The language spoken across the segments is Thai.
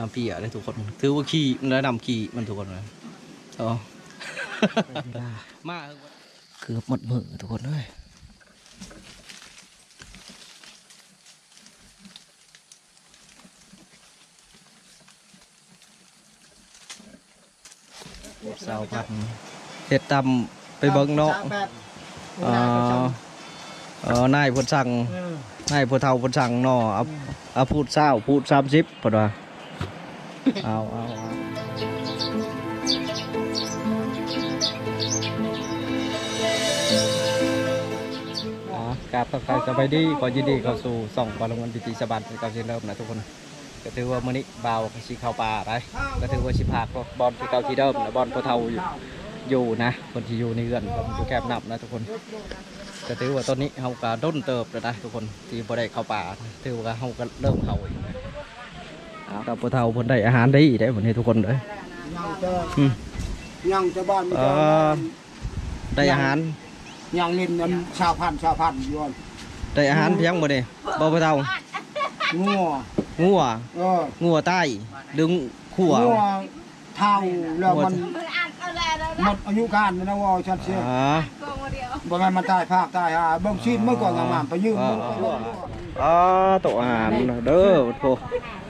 น้ำเปียได้ทุกคนถือว่าขี้มันแล้วนำขี้มันทุกคนเลยอ๋อมาเกือบหมดมือทุกคนเลยสาวพันธุ์เฮ็ดตำไปเบิ่งเนาะแบบเอ่อเอ่อนายเพนสั่งนายเพนเฒ่าเพนสั่งเนาะเอาเอาพูดเศร้าพูด30เพิ่นว่า เอาเอาเอากราบทักทายสบายดีขอยินดีเข้าสู่ส่องบอลลงวันพิธีสบัดในการเริ่มนะทุกคน ก็ถือว่ามื้อนี้บ่าวสิเข้าป่าได้ก็ถือว่าสิพากบอลที่เก่าที่เดิมนะบอลพนเฒ่าอยู่อยู่นะคนที่อยู่ในเรือนผมอยู่แคบนับนะทุกคนก็ถือว่าตอนนี้เขาก็ด้นเติบแล้วนะทุกคนที่บ่ได้เข้าป่าถือว่าเขาก็เริ่มเข้าอีก นะเอากับปเท่าเพนได้อาหารได้ได้หมดให้ทุกคนเลยยังจะอืมยังจะบ้านมีเอ่อได้อาหารยังเล่นนั้นชาวพันธุ์ชาวพันธุ์อยู่อันได้อาหารเพียงบ่เด้บ่ปเท่างัวงัวเอองัวใต้ดึงขัวงัวเท่าแล้วมันมันอ่านเอาแล้วแล้วหมดอายุการมันนะว่าชัดเจนอ๋อกองเดียวบ่แม่นมันตายภาคตายหาเบิ่งชีนเมื่อก่อนงามๆไปยืมมึงไปลงอ๋อตกอาหารเด้อโถ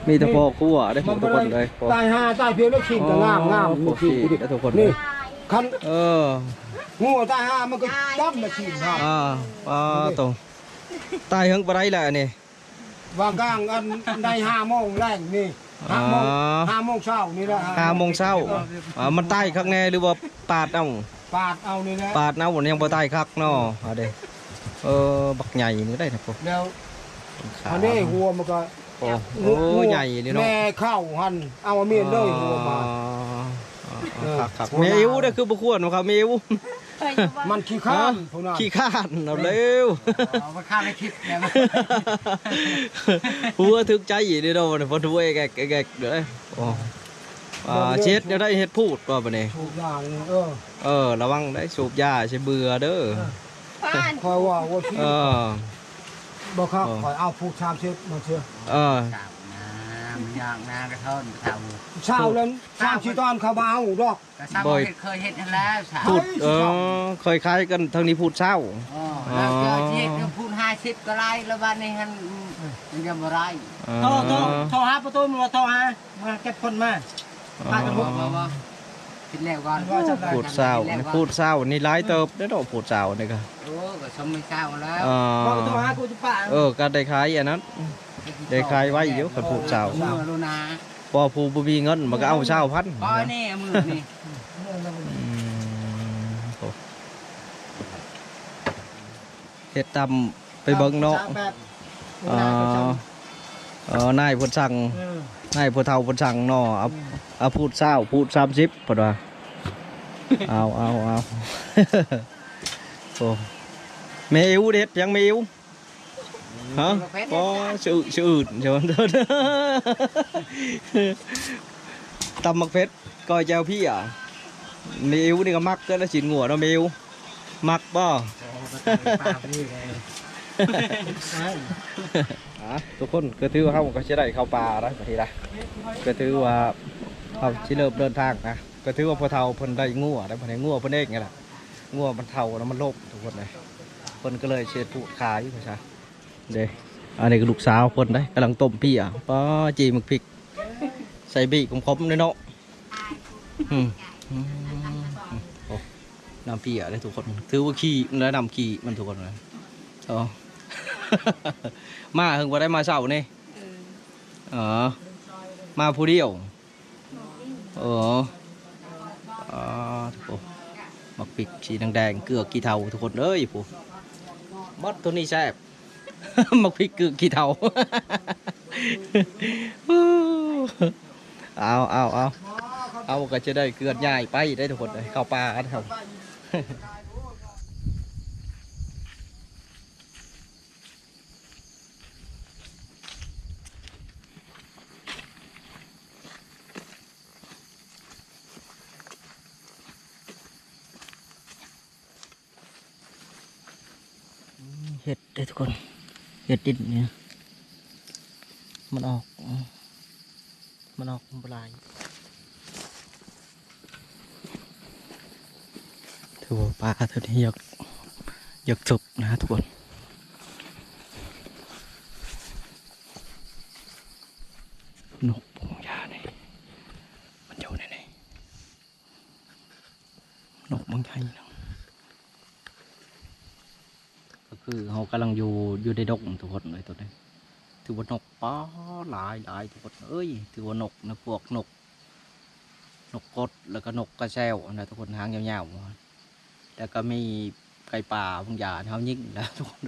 มีแต่พอขัวได้หมดทุกคนเลยพอตายหาตายเพียงแล้วชีนก็งามงามโอ้โหได้ทุกคนนี่คันเอองัวตายหามันก็จับมาชีนครับอ่าอ่าตรงตายเฮิงปะไรแหละนี่ว่างกลางอันได้ห้าโมงแรงนี่ห้าโมงอ๋อห้าโมงเช้านี่แหละห้าโมงเช้าอ่ามันใต้คักแน่หรือว่าปาดเอาปาดเอานี่แหละปาดเอาวันยังบ่ใต้คักเนาะเอาเด้เออบักใหญ่นี่ได้นะพวกแล้วขาอันนี้หัวมันก็ โอ้โหใหญ่นี่เนาะแม่เข้าหันเอามาเมียนเลยหัวมาอ๋อเออคักคักหัวเมหน้าอิวเด้อคือบ่ควรของเขาเมอิวเคยอยู่บ้านมันขี้ข้านพวกนั้นขี้ข้านเอาเร็วมันข้านไม่คิดเนี่ยหัวถึกใจอีนี่เนาะบ่พอถ้วยแกกแกกเด้อโอ้อ่าเช็ดเดี๋ยวได้เฮ็ดพูดว่าบัดนี้ถูกอย่างเออเออระวังได้สูบยาใช้เบื่อเด้อบ้านคอยว่าว่าที่ เออบ่ครับเออคอยเอาผูกชามเช็ดมาเชื่อเออมันยากนากระท่อนเท่าเช้าแล้วชามชีตอนเขามาเอาดอก กระซ้ำบ่อยเห็ดเคยเห็ดนั่นแล้วสาวพูดเออเคยคล้ายกันทางนี้พูดเศร้า อ๋อแล้วเจอเห็ดก็พูดห้าสิบก็ไรแล้วบ้านนี้ฮันมันยังบ่ไรโทรโทรโทรหาประตูมันว่าโทรหามาเก็บคนมาอ๋อบอกว่า ว่าคิดแล้วก่อนพูดเศร้านี่พูดเศร้านี่ร้ายเติบได้ดอกพูดเศร้านี่ก็โอ้ก็สมไม่เศร้าแล้วเอบอกอโทรหากูจะป่าเออก็ได้คล้ายอันนั้นได้คล้ายไว้อยู่คนพูดเศร้าเมื่อรู้นะพอผู้บ่มีเงินมันก็เอาเศร้าพันปอยนี่มือนี่อืมโอ้เฮ็ดตำไปเบิ่งเนาะแบบเออเออนายเพนสั่ง นายผู้เฒ่าผู้สั่งเนาะเอาเอาพูดเศร้าพูดสามสิบปะวะเอาเอาเอาโอ้เมอิวเด็ดยังเมอิวฮะก็ชื่อชื่ออื่นใช่ไหมตำมักเพชรก้อยแจวพี่อะเมอิวนี่ก็มักก็แล้วฉินหัวเนาะเมอิวมักบ่ อะทุกคนก็ถือว่าเขาก็จะได้เข้าป่าแล้วทีละก็ถือว่าเขาชิเริ่มเดินทางนะก็ถือว่าพอเท่าเพิ่นได้งัวได้เพิ่นได้งัวเพิ่นเองไงล่ะงัวมันเท่าแล้วมันโลภทุกคนเลยเพิ่นก็เลยเช็ดผูดขายอยู่ใช่เด้อันนี้ก็ลูกสาวเพิ่นได้กำลังต้มพี่อะป้าจีหมึกพริก ใส่บีคมๆเลยเนาะน้ำพี่อะได้ทุกคนถือว่าขี้แล้วน้ำขี้มันทุกคนเลยอ๋อ มาถึงว่าได้มาเช้านี่เออมาผู้เดียวเอออ่าทุกคนมักปิกสีแดงๆเกลือกี่เทาทุกคนเอ้ยผู้มดตัวนี้แซ่บมักพริกเกลือกี่เทาเอาเอาเอาเอาก็จะได้เกลือใหญ่ไปได้ทุกคนเลยเข้าป่ากันครับ เห็ดได้ทุกคน เห็ดดินเนี่ย มันออก มันออกปลายถือว่าปลาตัวนี้อยากอยากจบนะทุกคนนกพงยาเนี่ยมันอยู่ในนี้นกบางไทยนาะก็ คือเขากำลังอยู่อยู่ในดงทุกคนเลยตัวนี้ถือว่านกป้าหลายหลายทุกคนเอ้ยถือว่านกนะพวกนก นกกดแล้วก็นกกระแซวนะทุกคนหางยาวๆแล้วก็มีไก่ป่าบางอย่างเขายิงนะทุกคน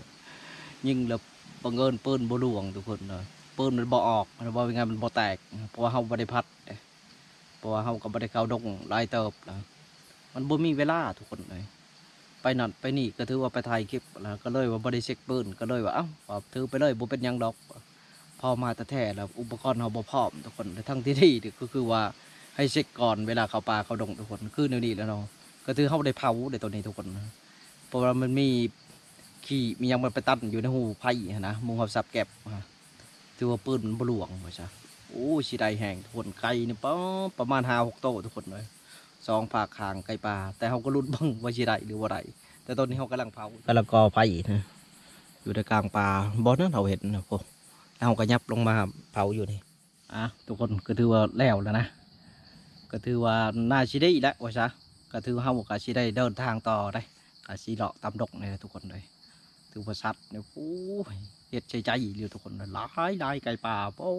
ยิ่งแล้วบังเอิญปืนบ่หลวงทุกคนเลยปืนมันบ่ออกมันบ่เป็นไงมันบ่แตกเพราะว่าเขาบ่ได้พัดเพราะว่าเขาก็บ่ได้เข้าดงหลายเติบนะมันบ่มีเวลาทุกคนเลย ไปนั่นไปนี่ก็ถือว่าไปถ่ายคลิปแล้วก็เลยว่าบ่ได้เช็คปืนก็เลยว่าเอ้าถือไปเลยบ่เป็นยังดอก พอมาแต่แท้แล้วอุปกรณ์เขาบ่พร้อมทุกคนทั้งที่นี่ก็คือว่าให้เช็คก่อนเวลาเข้าป่าเข้าดงทุกคนคือแนวนี้แล้วเนาะก็ถือเขาได้เผาในตัวนี้ทุกคนเพราะว่ามันมีขี้มียังมันไปตันอยู่ในหูไผ่นะมุงเขาซับแก็บถือว่าปืนมันบลวงว่าจ้ะโอ้ชีไดแห้งทุกคนไก่นี่ป้อประมาณห้าหกโตวทุกคนเลย สองผากคางไก่ปลาแต่เขาก็รุดบังว่าชีไดหรือว่าไรแต่ตอนนี้เขากำลังเผากำลังกอไผ่นะอยู่ในกลางป่าบอสนั้นเราเห็นนะพวกแล้วเขาก็ยับลงมาเผาอยู่นี่อะทุกคนก็ถือว่าแล้วแล้วนะก็ถือว่าน่าชิได้แล้วว่าจ้ะก็ถือว่าเฮาก็สิได้เดินทางต่อได้ก็สิเลาะตามดกนี่แหละทุกคนเลยถือว่าสัตว์เนี่ยโอ้ยเฮ็ดใจใจเรียวทุกคนเลยหลายหลายไก่ป่าโอ้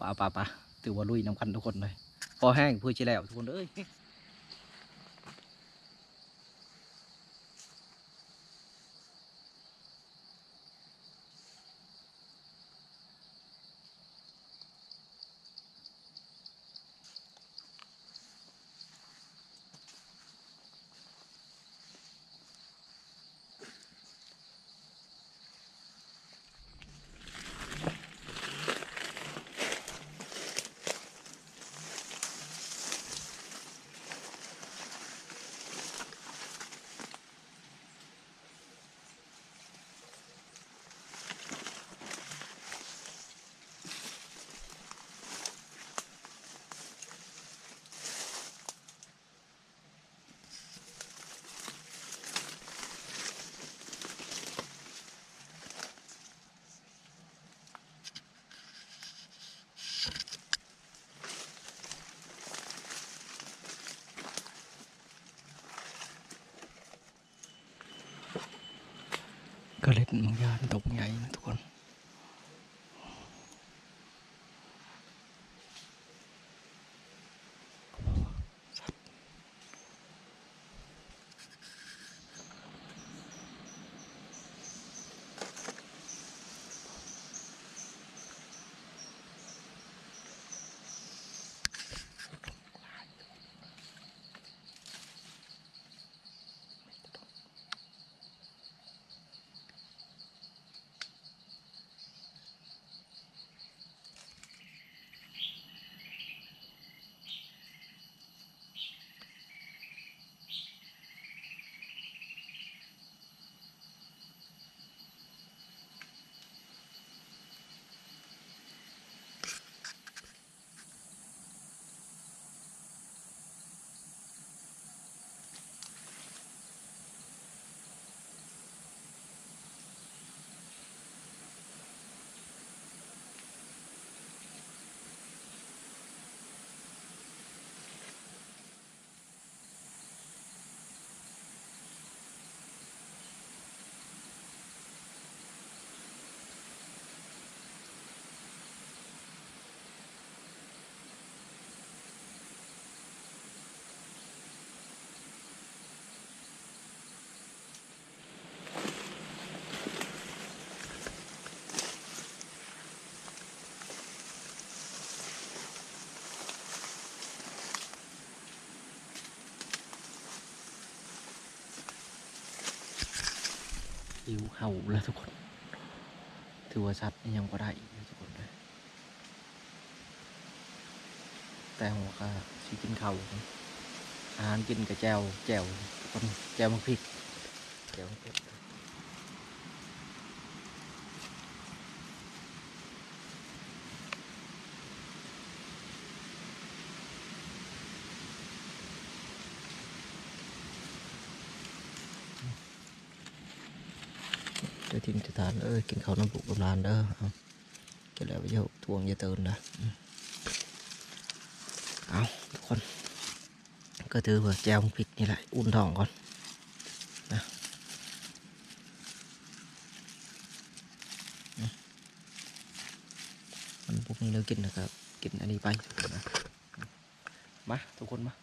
ป่าป่าป่าถือว่าลุยนำกันทุกคนเลย พอแห้งเพื่อสิแล้วทุกคนเอ้ย เล็ดมังยานตกใหญ่นะทุกคน หิวเห่าแล้วทุกคน ถือว่าชัดยังก็ได้ทุกคนเลยแต่หัวก็สิกินข้าอาหารกินกับแจวแจวทุกคนแจวมันพริกแจวมันพริก ทินทุกทานเอ้ยกินข้าวน้ำบุกกำลานเด้อเอากินแล้วไปเยอะทวงอย่าเตือนนะเอาทุกคน ก็ถือว่าแจวพริกนี่แหละอุ่นท้องก่อนนะมมันพวกนี้เรากินนะครับ กินอันนี้ไปนะมาทุกคนมา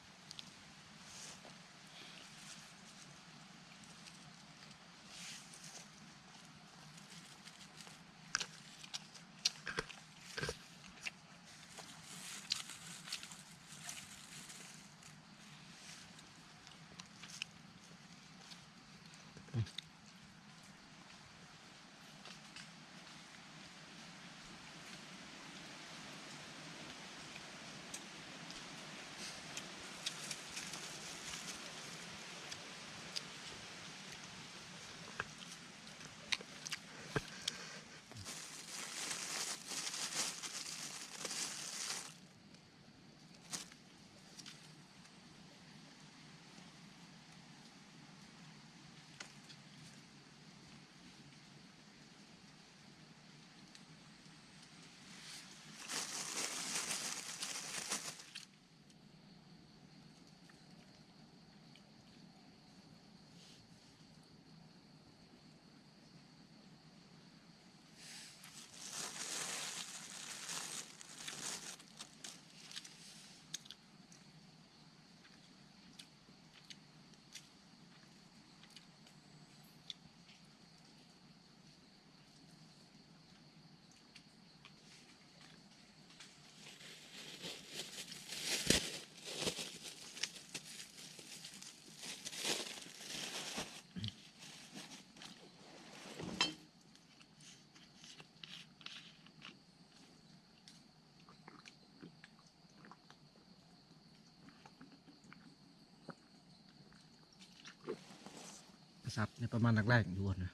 สับในประมาณแรกๆอยู่นะ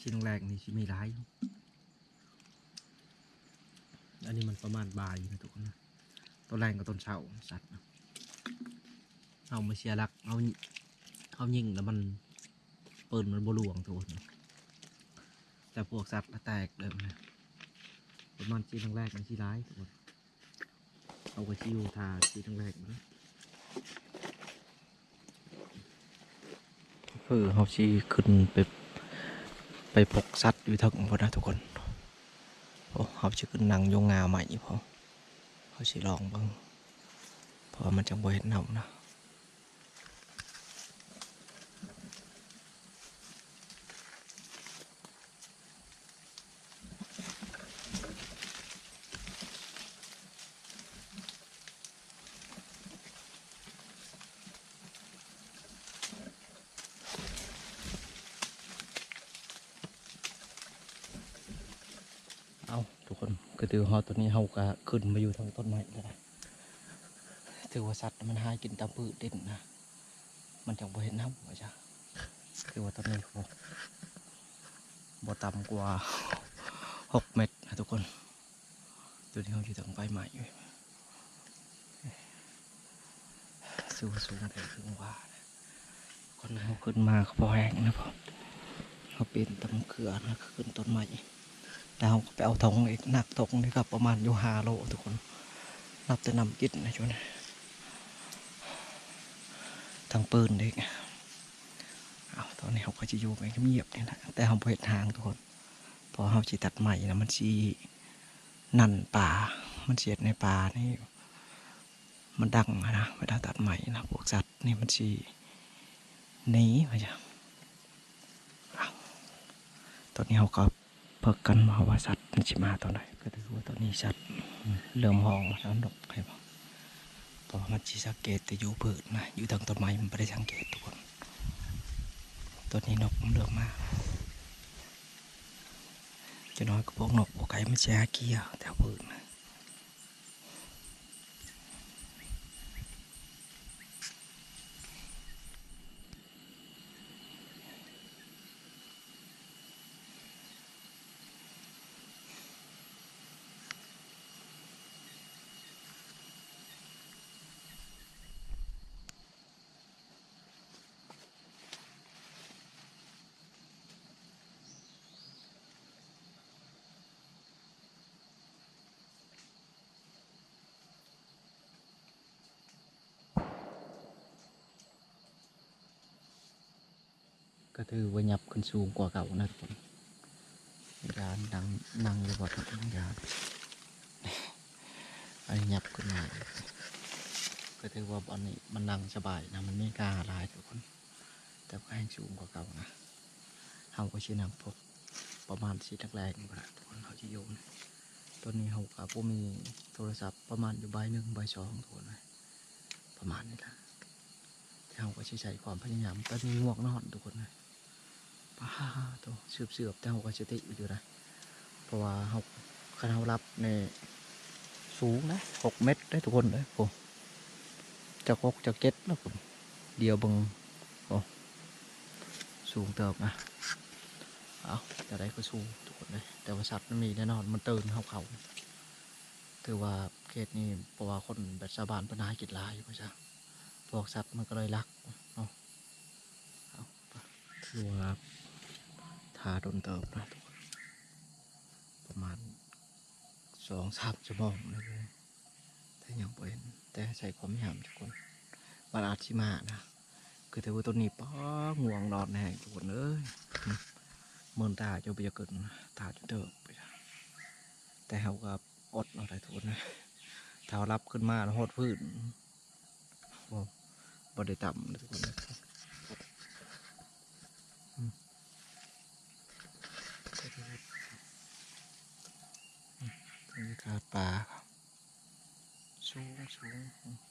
ชิ้นแรกนี่ชิ้นมีร้าย อันนี้มันประมาณบ่ายนะทุกคนนะต้นแรงกับต้นเสาสัตว์เอามาเชียร์รักเอาเอายิงแล้วมันเปืนมันบลวงทุกคนแต่พวกสัตว์แตกเลยนะประมาณชิ้นแรกมันชิ้นร้ายทุกคนเอาไปชิวทาชิ้นแรกนะ คือเขาชีขึ้นไปไปปกสัดว์อยู่ทั้งพอนะทุกคนโอ้เขาชีขึ้นนั่งยงงาใหม่พอเขาชีลองบ้างเพราะมันจังบ่เห็นเขานะ เอาทุก คนก็ถือฮอตัวนี้เขาก็ขึ้นมาอยู่ทางต้นไม้แล้วนะถือว่าสัตว์มันหากินตามพืชเด่นนะ มันจังบ่เห็นน้ำว่าจ้ะคือว่าต้นนี้เขาบ่ต่ำกว่าหกเมตรนะทุกคนตัวนี้เขาอยู่ทางใบใหม่อยู่สูงสูงไปถึงว่านคนเขาขึ้นมาเขาพอแห้งนะพอเขาเป็นตำเขือนะขึ้นต้นไม้ แล้วก็ไปเอาทงอีกหนักทงนี่ครับประมาณอยู่ห้าโลทุกคนนับแต่นำกินนะช่วงนี้ทางปืนเด็กเอาตอนนี้เขาก็จะอยู่ไปเงียบๆนี่แหละแต่เขาเห็นทางทุกคนพอเขาจีตัดใหม่นะมันชีนั่นป่า มันเสียดในป่านี่มันดังนะเวลาตัดใหม่นะพวกสัตว์นี่มันชีหนีมาจ้ะตอนนี้เขาก็ เพิกกันมาว่าสัตว์มันสิมาตอนไหนก็ถือว่าตอนนี้สัตว์เริ่มห้องแล้วนกใครบอกเพราะว่ามันสิสังเกตแต่อยู่พืชนะอยู่ทางต้นไม้มันไม่ได้สังเกตทุกคนตัวนี้นกมันเริ่มมาจะน้อยก็พวกนกพวกไก่มันแช่เกียร์แถวพืชนะ ก็ถือว่ายับขึ้นสูงกว่าเก่านะทุกคนยานนั่งนั่งอยู่บนยานอันนี้ยับขึ้นมาก็ถือว่าบอนนี้มันนั่งสบายนะมันไม่กล้าลายทุกคน แต่ก็แห้งสูงกว่าเก่านะเขาก็ชื่อนังพบประมาณสีแรกๆนี่แหละทุกคนเขาจะโยนตอนนี้เขากับผมมีโทรศัพท์ประมาณอยู่ใบหนึ่งใบสองทุกคนเลยประมาณนี้แหละเขาก็ใช้ความพยายามตอนนี้ง่วงนอนทุกคนเลย ป้าตัวเสือบเสือบๆแต่เขาก็สติอยู่นะเพราะว่าเขาคณะรับในสูงนะหกเมตรได้ทุกคนเลยผมจะหกจะเจ็ดนะผมเดียวบังสูงเติบนะเอาจะได้ก็สูงทุกคนเลยแต่ว่าสัตว์มันมีแน่นอนมันเตินเขาเขาถือว่าเขตนี้เพราะว่าคนแบบชาวบ้านเป็นหากินหลายอยู่ก็จะพวกสัตว์มันก็เลยรักเนาะเอาถือว่า ทาโดนเติบนะทุกคนประมาณสองสามชั่วโมงเลยแต่ยังเห็น แต่ใส่ความพยายมทุกคนมันอาจสิมานะคือถือว่าตัวนี้ป้อง่วงนอนแห้งทุกคนเอ้ยอืมเมินตาจะไปจะเกิดตาจะเติบไปแต่เขาก็อดอาได้ทุกคนนะถ้ารับขึ้นมาแล้วหดพื้นโอ้บไดต่ำทุกคนนะอืมอืม บรรยากาศป่าครับสูงสูง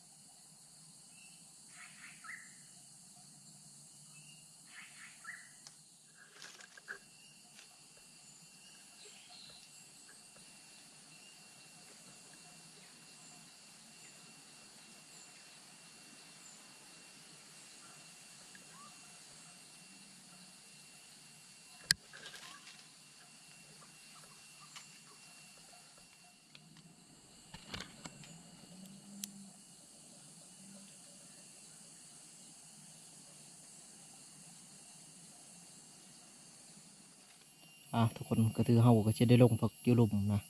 อะทุกคนก็ถือเฮาก็จะได้ลงพักอยู่หลุมนะ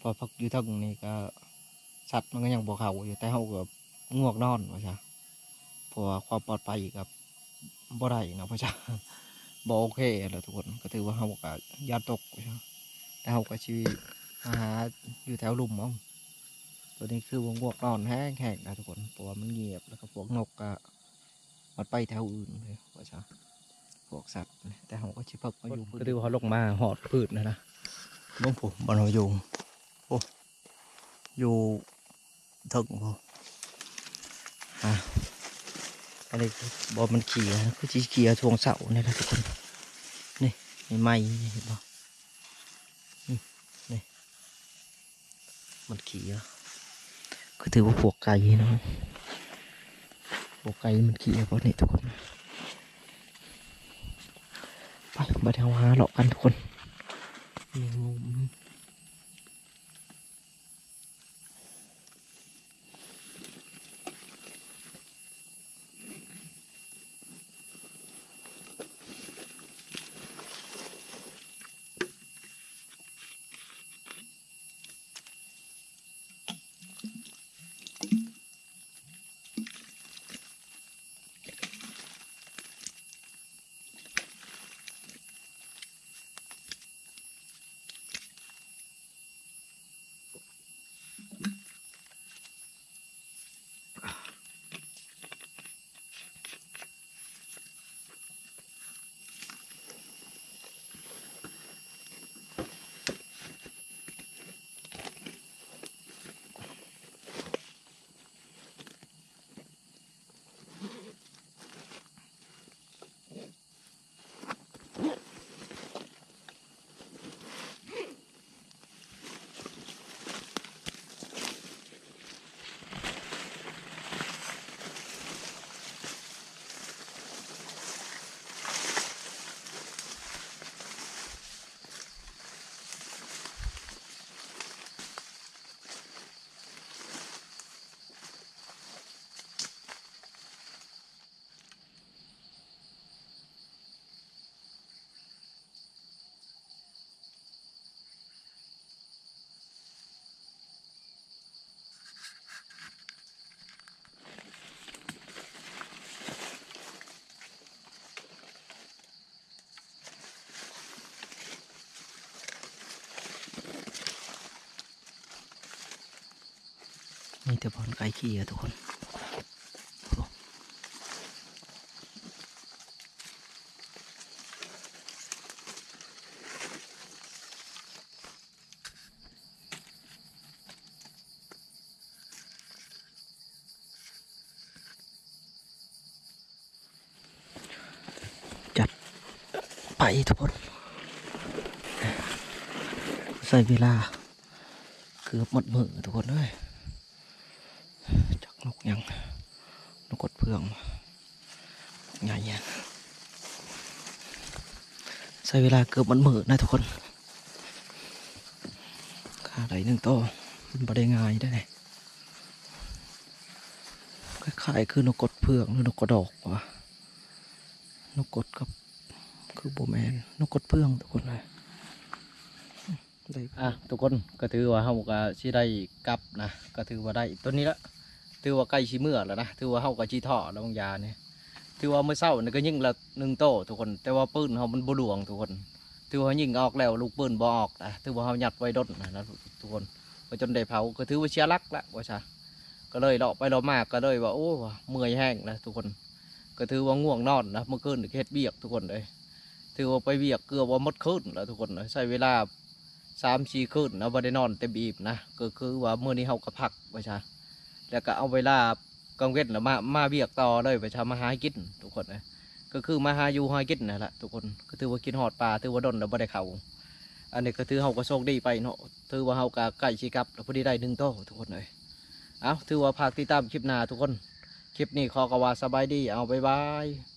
พอพักอยู่ทั้งนี่ก็สัตว์มันก็ยังบ่เขาอยู่แต่เฮาก็ง่วงนอนว่าจ้ะเพราะว่าความปลอดภัยกับบ่ได้นะเพราะจ้ะบ่โอเคแล้วทุกคนก็ถือว่าเฮาก็ยาตกว่าจ้ะแต่เฮาก็ชีมาหาอยู่แถวหลุมเอาตัวนี้คือวงงวงนอนแห้งๆนะทุกคนเพราะว่ามันเงียบแล้วก็พวกนกก็มันไปแถวอื่นเลยว่าจ้ะ พวกสัตว์นะแต่เขาก็ชิพักมาอยู่ก็ดูเขาลงมาหอดพืชนะนะน้องผมบอลอยู่โอ้อยู่ถึงผมอะอันนี้บอมันเขี่ยนะคือจีเขี่ยทวงเสาเนี่ยนะทุกคนนี่นี่ไม้นี่เห็นปะนี่นี่มันเขี่ยก็ถือว่าพวกไก่เนาะพวกไก่มันเขี่ยเพราะนี่ทุกคน ไปบัดเทาหาหลอกกันทุกคนมีงู นี่แต่บอลไก่ขี้อะทุกคนไปทุกคนใส่เวลา เกือบหมดมือทุกคนเลย นกยังนกกดเพื่องใหญ่ยังใช้เวลาเกือบหมดมือนะทุกคนค่าไหลหนึ่งโตวมันบ่ได้ง่ายได้คล้ายๆคือนกกดเพื่องหรือนกกระดอกวะนกกดกับคือโบแมนนกกดเพื่องทุกคนเลยอะทุกคนก็ถือว่าเฮาก็สิได้กลับนะก็ถือว่าได้ตัวนี้ละ ถือว่าใกล้สิเมื่อแล้วนะถือว่าเฮาก็สิท่อแล้วบางยาเนี่ยถือว่าเมื่อเช้านี่ก็ยิ่งละหนึ่งโตทุกคน แต่ว่าปืนเฮามันบ่หลวงทุกคนถือว่ายิ่งออกแล้วลูกปืนบ่ออกนะถือว่าเฮาหยัดไว้ดนนะนะทุกคนไปจนได้เผาก็ถือว่าเสียหลักละว่าซะก็เลยเลาะไปเลาะมาก็เลยว่าโอ้เมื่อยแห้งนะทุกคน ก็ถือว่าง่วงนอนนะเมื่อคืนนี่ก็เฮ็ดเบียกทุกคนเลยถือว่าไปเบียกเกือบว่ามดคืนแล้วทุกคนใช้เวลาสามสี่คืนนะบ่ได้นอนเต็มอิ่มนะก็คือว่าเมื้อนี้เฮาก็พักไว้ซะ แล้วก็เอาเวลากลางเว้นแล้วมามาเบียกต่อเลยไปซะมาหากินทุกคนนะก็คือมาหาอยู่หากินนั่นแหละทุกคนก็ถือว่ากินหอดปลาถือว่าดนแล้วบ่ได้เขาอันนี้ก็ถือเฮาก็โชคดีไปเนาะถือว่าเฮาก็ใกล้สิกับแล้วพอดีได้หนึ่งโตทุกคนเลยเอาถือว่าภาคติดตามคลิปหน้าทุกคน คลิปนี้ขอกว่าสบายดีเอาบายบาย